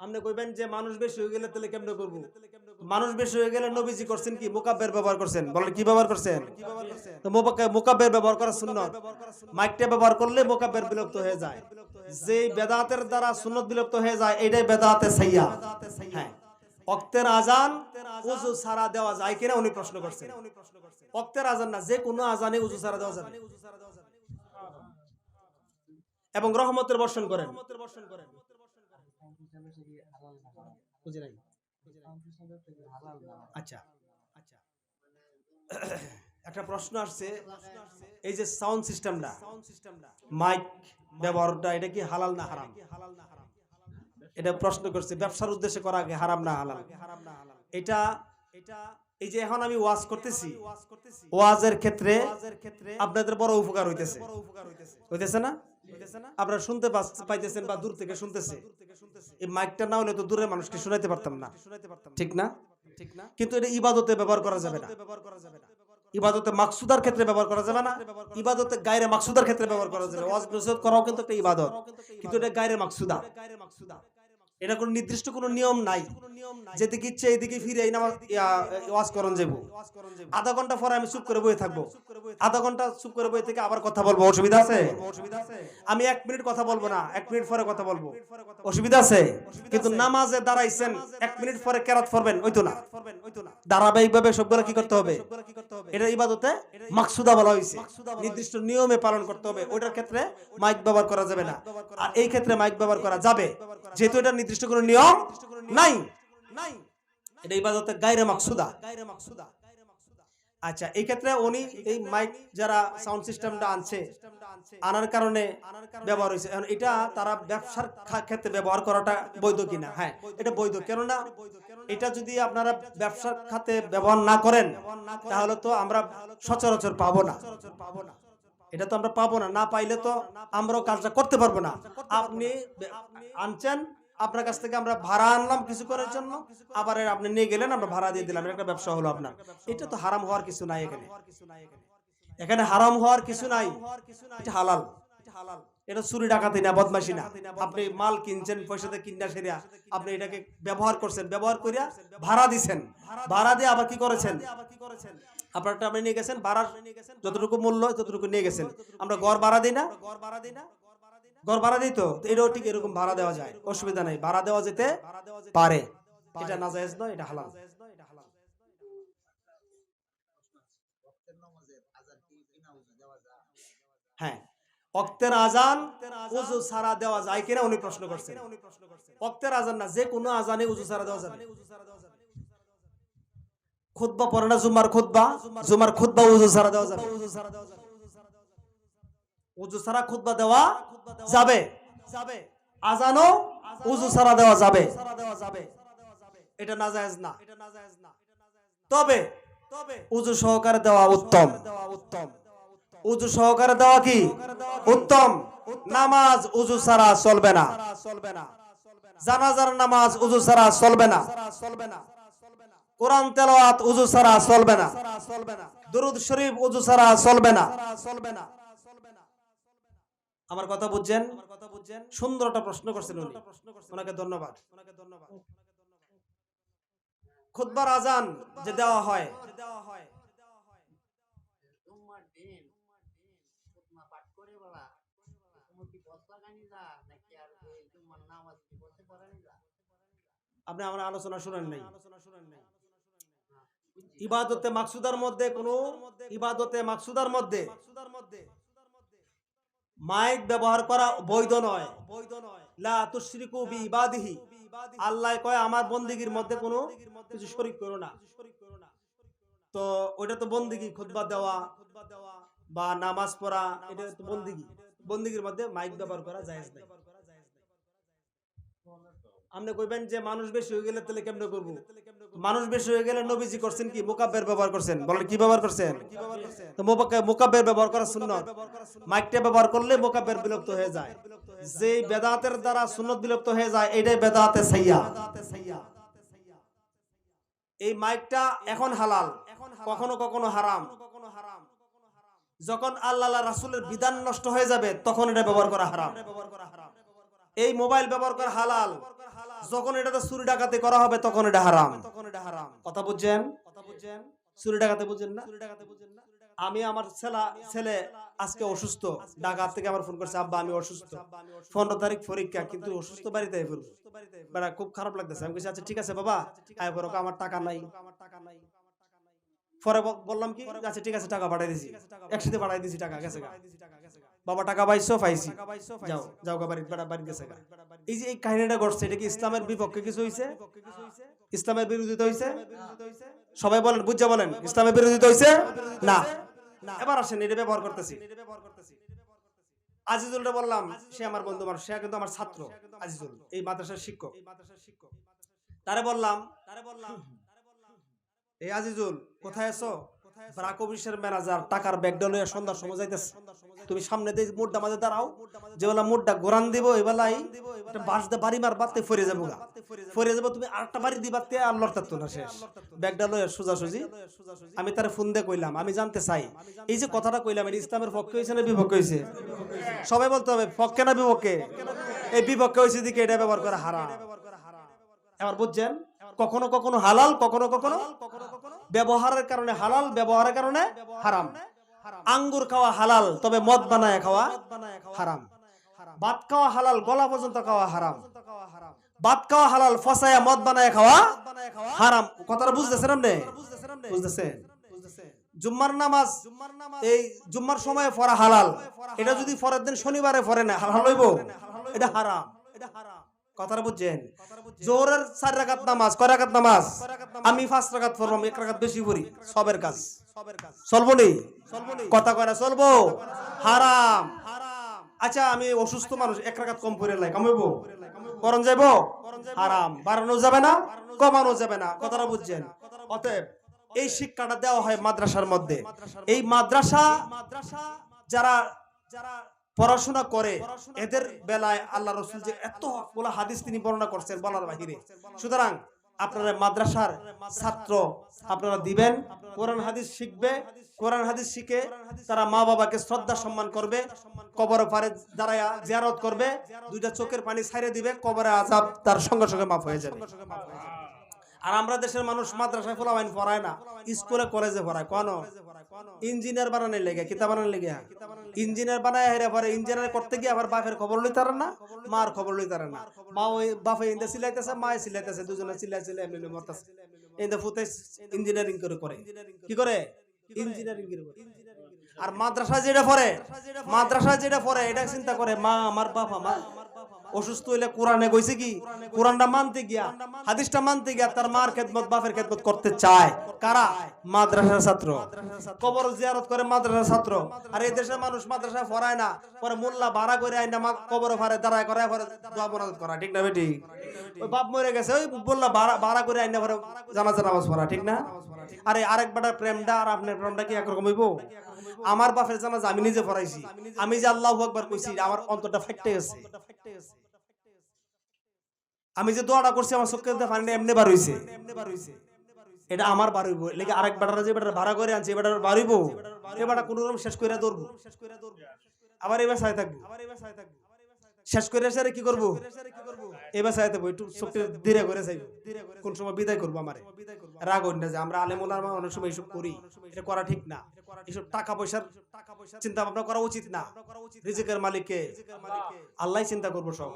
আপনি কইবেন যে মানুষ বেশি হয়ে গেলে তাহলে কেমনে করব? মানুষ বেশি হয়ে গেলে নবীজি করছেন কি? মোকাব্বের ব্যবহার করছেন। বলেন, কি ব্যবহার করছেন? তো মোকাব্বের ব্যবহার করা সুন্নত। মাইকটা ব্যবহার করলে মোকাব্বের বিলুপ্ত হয়ে যায়। যে বেদাতের দ্বারা সুন্নত বিলুপ্ত হয়ে যায়, এটাই বেদাতে সাইয়া। হ্যাঁ। অক্তের আজান উজু সারা দেওয়া যায় কিনা উনি প্রশ্ন করছেন। অক্তের আজান না, যে কোনো আজানে উজু সারা দেওয়া যাবে। এবং রহমতের বর্ষণ করেন। নাই? আচ্ছা আচ্ছা। একটা প্রশ্ন আসছে, এই যে সাউন্ড সিস্টেমটা মাইক ব্যবহারটা, এটা কি হালাল না হারাম? এটা প্রশ্ন করছে, ব্যবসার উদ্দেশ্যে করা আগে হারাম না হালাল? এটা এটা, এই যে এখন আমি ওয়াজ করতেছি, ওয়াজের ক্ষেত্রে আপনাদের বড় উপকার হইতেছে। হইতেছে না? আপনারা শুনতে পাইতেছেন বা দূর থেকে শুনতেছে। এই মাইকটা না হলে তো দূরের মানুষকে শোনাইতে পারতাম না। ঠিক না? ঠিক না? কিন্তু এটা ইবাদতে ব্যবহার করা যাবে না। ইবাদতে মাকসুদার ক্ষেত্রে ব্যবহার করা যাবে না। ইবাদতে গায়রে মাকসুদার ক্ষেত্রে ব্যবহার করা যাবে ওয়াজ নসিহত করাও কিন্তু একটা ইবাদত। কিন্তু এটা গায়রে মাকসুদা। এটা কোনো নির্দিষ্ট কোনো নিয়ম নাই। যেদিকে ইচ্ছে এইদিকে ফিরে এই নামাজ ওয়াজ করন যাব আধা ঘণ্টা পরে আমি চুপ করে বসে থাকব। আধা ঘণ্টা চুপ করে বসে থেকে আবার কথা বলব, অসুবিধা আছে? আমি এক মিনিট কথা বলব না, এক মিনিট পরে কথা বলব। অসুবিধা আছে? কিন্তু নামাজে দাঁড়াইছেন, এক মিনিট পরে কেরাত পড়বেন, ওই তো না? ধারাবাহিক ভাবে সবগুলো কি করতে হবে? এটা ইবাদতে মাকসুদা বলা হয়েছে। নির্দিষ্ট নিয়মে পালন করতে হবে। ওইটার ক্ষেত্রে মাইক ব্যবহার করা যাবে না। আর এই ক্ষেত্রে মাইক ব্যবহার করা যাবে। যেহেতু এটা নির্দিষ্ট কোনো নিয়ম নাই। নাই। এটা ইবাদতে গায়রে মাকসুদা। গায়রে মাকসুদা আচ্ছা এই ক্ষেত্রে উনি এই মাইক যারা সাউন্ড সিস্টেমটা আনছে আনার কারণে ব্যবহার হয়েছে। এখন এটা তারা ব্যবসার ক্ষেত্রে ব্যবহার করাটা বৈধ কিনা? হ্যাঁ এটা বৈধ। কেননা এটা যদি আপনারা ব্যবসার খাতে ব্যবহার না করেন তাহলে তো আমরা সচরাচর পাবো না পাবো না। এটা তো আমরা পাবো না। না পাইলে তো আমরাও কাজটা করতে পারব না। আপনি আনছেন আপনার কাছ থেকে আমরা ভাড়া আনলাম কিছু করার জন্য, আবার আপনি নিয়ে গেলেন, আমরা ভাড়া দিয়ে দিলাম। একটা ব্যবসা হলো আপনার। এটা তো হারাম হওয়ার কিছু নাই এখানে। এখানে হারাম হওয়ার কিছু নাই। এটা হালাল। এটা চুরি ডাকাতি না, বদমাশি না। আপনি মাল কিনছেন, পয়সাতে কিনা সেরিয়া আপনি এটাকে ব্যবহার করছেন, ব্যবহার করিয়া ভাড়া দিছেন। ভাড়া দিয়ে আবার কি করেছেন? আপনারটা আপনি নিয়ে গেছেন, ভাড়ার যতটুকু মূল্য, ততটুকু নিয়ে গেছেন। আমরা গড় ভাড়া দিই না গড় ভাড়া দিই না। গড় ভাড়া দিই তো তো এটাও ঠিক এরকম ভাড়া দেওয়া যায় অসুবিধা নাই। ভাড়া দেওয়া যেতে পারে। এটা নাজায়েজ নয় এটা হালাল। হ্যাঁ। অক্তের আজান উজু সারা দেওয়া যায় কিনা উনি প্রশ্ন করছেন। অক্তের আজান না যে কোনো আজানে উজু সারা দেওয়া যাবে। খুতবা পড়ে না জুমার খুতবা? জুমার খুতবা উজু সারা দেওয়া যাবে। উজু সারা খুতবা দেওয়া যাবে। যাবে। আজানও উজু সারা দেওয়া যাবে। এটা না। তবে তবে উজু সহকারে দেওয়া উত্তম। উত্তম। উজু সহকারে দেওয়া কি? উত্তম। নামাজ উজু ছাড়া চলবে না। চলবে না। জানাজার নামাজ উজু ছাড়া চলবে না। চলবে না। কোরআন তেলাওয়াত উজু ছাড়া চলবে না। চলবে না। দুরুদ শরীফ উজু ছাড়া চলবে না। চলবে না। আমার কথা বুঝছেন? আমার কথা বুঝছেন? সুন্দর একটা প্রশ্ন করছেন উনি। ওনাকে ধন্যবাদ। ওনাকে ধন্যবাদ। খুতবার আজান যে দেওয়া হয়। দেওয়া হয়। আপনি আমার আলোচনা শুনেন নাই। ইবাদতে মাকসুদার মধ্যে কোন ইবাদতে মাকসুদার মধ্যে মাইক ব্যবহার করা বৈধ নয়। বৈধ নয়। লা তুশরিকু বি ইবাদিহি আল্লাহ কয় আমার বন্দিগির মধ্যে কোনো কিছু শরীক করো না। তো ওইটা তো বন্দিগি খুতবা দেওয়া বা নামাজ পড়া এটা তো বন্দিগি। বন্দিগির মধ্যে মাইক ব্যবহার করা জায়েজ নাই। আপনি কইবেন যে মানুষ বেশি হয়ে গেলে তাহলে কেমনে করব? মানুষ বেশি হয়ে গেলে নবীজি করছেন কি? মোকাব্বের ব্যবহার করছেন। বলেন কি ব্যবহার করছেন? তো মোকাব্বের ব্যবহার করা সুন্নত। মাইকটা ব্যবহার করলে মোকাব্বের বিলুপ্ত হয়ে যায়। যে বেদাতের দ্বারা সুন্নত বিলুপ্ত হয়ে যায় এটাই বেদাতে সাইয়া। এই মাইকটা এখন হালাল কখনো কখনো হারাম। যখন আল্লাহ রাসূলের বিধান নষ্ট হয়ে যাবে তখন এটা ব্যবহার করা হারাম। ব্যবহার করা হারাম। এই মোবাইল ব্যবহার করা হালাল। যখন এটাতে চুরি ডাকাতি করা হবে, তখন এটা হারাম। তখন এটা হারাম কথা বুঝছেন? কথা বুঝছেন চুরি ডাকাতি বুঝছেন না? চুরি ডাকাতি বুঝছেন না আমি আমার ছেলা ছেলে আজকে অসুস্থ। ঢাকা থেকে আমার ফোন করছে, আব্বা, আমি অসুস্থ। পনেরো তারিখ পরীক্ষা, কিন্তু অসুস্থ বাড়িতে বেড়া, খুব খারাপ লাগতেছে। আমি বলছি আচ্ছা ঠিক আছে বাবা আমার টাকা নাই আমার টাকা নাই। পরে বললাম কি আচ্ছা ঠিক আছে, টাকা পাঠাই দিছি। একসাথে পাঠাই দিছি টাকা, গেছে বাবা, টাকা পাইছো, পাইছি। যাও যাও গা বাড়ি বাড়ি গেছে এই যে এই কাহিনীটা ঘটছে, এটা কি ইসলামের বিপক্ষে কিছু হইছে? ইসলামের বিরোধিতা হইছে? সবাই বলেন, বুঝা বলেন, ইসলামের বিরোধিতা হইছে? না। এবার আসেন, এটা ব্যবহার করতেছি। আজিজুলটা বললাম, সে আমার বন্ধু আমার সে কিন্তু আমার ছাত্র, আজিজুল, এই মাদ্রাসার শিক্ষক। তারে বললাম তারে বললাম এই আজিজুল কোথায় আছো? ব্রাক অফিসের ম্যানেজার টাকার ব্যাগটা লইয়া সন্ধ্যার সময় যাইতেছে। তুমি সামনে দিয়ে মোড়টা মাঝে দাঁড়াও। যেবেলা মোড়টা গোরান দিব এবেলাই একটা বাস দিয়ে বাড়ি মার বাড়তে ফরে যাব গা। ফরে যাব তুমি আরেকটা বাড়ি দিবাতে আর লড়তার না শেষ। ব্যাগটা লইয়া সোজাসুজি। আমি তার ফোন দিয়ে কইলাম আমি জানতে চাই। এই যে কথাটা কইলাম এটা ইসলামের পক্ষে হয়েছে না বিপক্ষে হয়েছে সবাই বলতে হবে পক্ষে না বিপক্ষে? এই বিপক্ষে হয়েছে দিকে এটা ব্যবহার করা হারাম। এবার বুঝছেন? কখনো কখনো হালাল কখনো কখনো ব্যবহারের কারণে হালাল ব্যবহারের কারণে হারাম। আঙ্গুর খাওয়া হালাল তবে মদ বানায় খাওয়া হারাম। ভাত খাওয়া হালাল গলা পর্যন্ত খাওয়া হারাম। ভাত খাওয়া হালাল ফসায়া মদ বানায় খাওয়া হারাম। কথাটা বুঝতেছেন আপনি? বুঝতেছেন জুম্মার নামাজ এই জুম্মার সময় পড়া হালাল। এটা যদি ফরের দিন শনিবারে পড়ে না হালাল হইব। এটা হারাম। এটা হারাম। কথাটা বুঝছেন? জোহরের চার রাকাত নামাজ কয় রাকাত নামাজ? আমি পাঁচ রাকাত পড়লাম এক রাকাত বেশি পড়ি সবের কাজ। চলবো নি? কথা কয় না চলবো? হারাম। আচ্ছা আমি অসুস্থ মানুষ এক রাকাত কম পড়ে লাই কামাইব? করণ যাইব? হারাম। বাড়ানো যাবে না? কমানো যাবে না। কথাটা বুঝছেন? অতএব এই শিক্ষাটা দেওয়া হয় মাদ্রাসার মধ্যে। এই মাদ্রাসা মাদ্রাসা যারা যারা পড়াশোনা করে এদের বেলায় আল্লাহ রসুল যে এত বলা হাদিস তিনি বর্ণনা করছেন বলার বাহিরে। সুতরাং আপনারা মাদ্রাসার ছাত্র আপনারা দিবেন কোরআন হাদিস শিখবে কোরআন হাদিস শিখে তারা মা বাবাকে শ্রদ্ধা সম্মান করবে কবর পারে দাঁড়ায়া জিয়ারত করবে দুইটা চোখের পানি ছাইরে দিবে কবরে আজাব তার সঙ্গে সঙ্গে মাফ হয়ে যাবে। আর আমরা দেশের মানুষ মাদ্রাসায় ফোলাবাইন পড়ায় না স্কুলে কলেজে পড়ায় কোন? ইঞ্জিনিয়ার বানানোর লেগে কিতাব বানানোর লেগে? ইঞ্জিনিয়ার বানায় হেরে পরে ইঞ্জিনিয়ার করতে গিয়ে আবার বাপের খবর লই তারা না, মার খবর লই তারা না। মা ওই বাপে ইন্দা সিলাইতেছে মায়ে সিলাইতেছে দুজনে সিলাই সিলাই এমনি মরতেছে। ইন্দা ফুতে ইঞ্জিনিয়ারিং করে করে। কি করে? ইঞ্জিনিয়ারিং করে। আর মাদ্রাসা যেটা পড়ে মাদ্রাসা যেটা পড়ে, এটা চিন্তা করে, মা, আমার বাপ, আমার অসুস্থ হইলে কোরআনে কইছে কি? কোরআনটা মানতে গিয়া, হাদিসটা মানতে গিয়া তার মার খেদমত, বাপের খেদমত করতে চায়। কারা? মাদ্রাসার ছাত্র। কবর জিয়ারত করে মাদ্রাসার ছাত্র। আর এই দেশের মানুষ মাদ্রাসায় পড়ায় না, পরে মোল্লা ভাড়া করে আইনা কবর ফারে দাঁড়ায় করে, পরে দোয়া মোনাজাত করা, ঠিক না বেটি ওই বাপ মরে গেছে, ওই বললা ভাড়া ভাড়া করে আইনা পরে জানাজা নামাজ পড়া, ঠিক না? আরে আরেক বেটার প্রেমটা আর আপনার প্রেমটা কি একরকম হইব? আমার বাপের জানাজা আমি নিজে পড়াইছি আমি যে আল্লাহ একবার কইছি, আমার অন্তরটা ফেটে গেছে। আমি যে দোয়াটা করছি, আমার চোখে পানি এমনি বার হইছে। এটা আমার বার হইব। লেগে আরেক বেটার, যে বেটার ভাড়া করে আনছে বেটার বার হইব। শেষ করে রকম শেষ করে দৌড়বো আবার এবার সাথে থাকব আবার এবার চাই থাকব। শেষ করে এসে কি করব? এবার চাই থাকব একটু চোখটা ধীরে করে চাইব কোন সময় বিদায় করব আমারে? রাগ না যে আমরা আলেমুলার অনেক সময় এইসব করি। এটা করা ঠিক না। এইসব টাকা পয়সার চিন্তা ভাবনা করা উচিত না। রিজিকের মালিককে আল্লাহ চিন্তা করব সব।